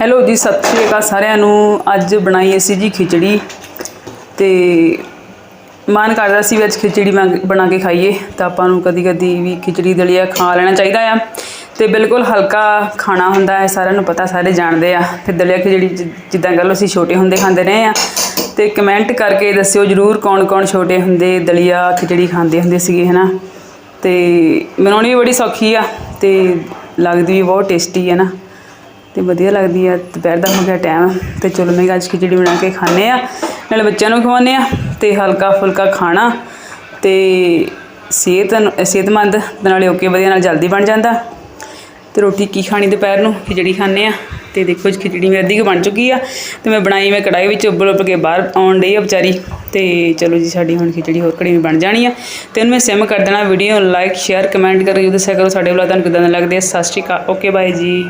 Hello ਜੀ, ਸਤਿ ਸ਼੍ਰੀ ਅਕਾਲ ਸਾਰਿਆਂ ਨੂੰ। ਅੱਜ ਬਣਾਈ ਅਸੀਂ ਜੀ ਖਿਚੜੀ ਤੇ ਮਨ ਕਰਦਾ ਸੀ ਵੀ ਅੱਜ ਖਿਚੜੀ ਮੰਗ- ਬਣਾ ਕੇ ਖਾਈਏ ਤਾਂ ਆਪਾਂ ਨੂੰ ਕਦੀ ਕਦੀ ਵੀ ਖਿਚੜੀ ਦਲੀਆ ਖਾ ਲੈਣਾ ਚਾਹੀਦਾ ਆ। ਤੇ ਬਿਲਕੁਲ ਹਲਕਾ ਖਾਣਾ ਹੁੰਦਾ ਹੈ, ਸਾਰਿਆਂ ਨੂੰ ਪਤਾ, ਸਾਰੇ ਜਾਣਦੇ ਆ। ਤੇ ਦਲੀਆ ਖਿਚੜੀ ਜਿ- ਜਿੱਦਾਂ ਗੱਲ ਅਸੀਂ ਛੋਟੇ ਹੁੰਦੇ ਖਾਂਦੇ ਰਹੇ ਆ। ਤੇ ਕਮੈਂਟ ਕਰਕੇ ਦੱਸਿਓ ਜਰੂਰ ਕੌਣ ਕੌਣ ਛੋਟੇ ਹੁੰਦੇ ਦਲੀਆ ਖਿਚੜੀ ਖਾਂਦੇ ਹੁੰਦੇ ਸੀਗੇ, ਹਨਾ? ਤੇ ਬਣਾਉਣੀ ਵੀ ਬੜੀ ਸੌਖੀ ਆ ਤੇ ਲੱਗਦੀ ਵੀ ਬਹੁਤ ਟੇਸਟੀ ਹੈ ਨਾ ਤੇ ਵਧੀਆ ਲੱਗਦੀ ਆ, ਦੁਪਹਿਰ ਦਾ ਹੋ ਗਿਆ ਟਾਈਮ ਤੇ ਚਲੋ ਮੈਂ ਕਿਹਾ ਅੱਜ ਖਿਚੜੀ ਬਣਾ ਕੇ ਖਾਣੇ ਆ, ਨਾਲੇ ਬੱਚਿਆਂ ਨੂੰ ਖਵਾਉਂਦੇ ਆ, ਤੇ ਹਲਕਾ ਫੁਲਕਾ ਖਾਣਾ, ਤੇ ਸਿਹਤ ਸਿਹਤਮੰਦ ਨਾਲੇ ਓਕੇ ਵਧੀਆ ਨਾਲ ਜਲਦੀ ਬਣ ਜਾਂਦਾ। ਤੇ ਰੋਟੀ ਕੀ ਖਾਣੀ ਦੁਪਹਿਰ ਨੂੰ? ਖਿਚੜੀ ਖਾਣੇ ਆ। ਤੇ ਦੇਖੋ ਜੀ, ਖਿਚੜੀ ਮੇਰੀ ਅੱਧੀ ਕੁ ਬਣ ਚੁੱਕੀ ਆ, ਤੇ ਮੈਂ ਬਣਾਈ, ਮੈਂ ਕੜਾਈ ਵਿੱਚ ਉਬਲ ਉਬਲ ਕੇ ਬਾਹਰ ਆਉਣ ਡਈ ਆ ਵਿਚਾਰੀ। ਤੇ ਚਲੋ ਜੀ, ਸਾਡੀ ਹੁਣ ਖਿਚੜੀ ਹੋਰ ਕੜੀ ਬਣ ਜਾਣੀ ਆ। ਤੇ ਉਹਨੂੰ ਮੈਂ ਸਿਮ ਕਰ ਦੇਣਾ ਵੀਡੀਓ ਲਾਈਕ ਸ਼ੇਅਰ ਕਮੈਂਟ ਕਰਕੇ ਦੱਸਿਆ ਕਰੋ ਸਾਡੇ ਵੱਲੋਂ। ਤੁਹਾਨੂੰ ਕਿਦਾਂ ਦਾ ਲੱਗਦੇ ਆ? ਸਤਿ ਸ਼੍ਰੀ ਅਕਾਲ ਓਕੇ ਬਾਏ ਜੀ।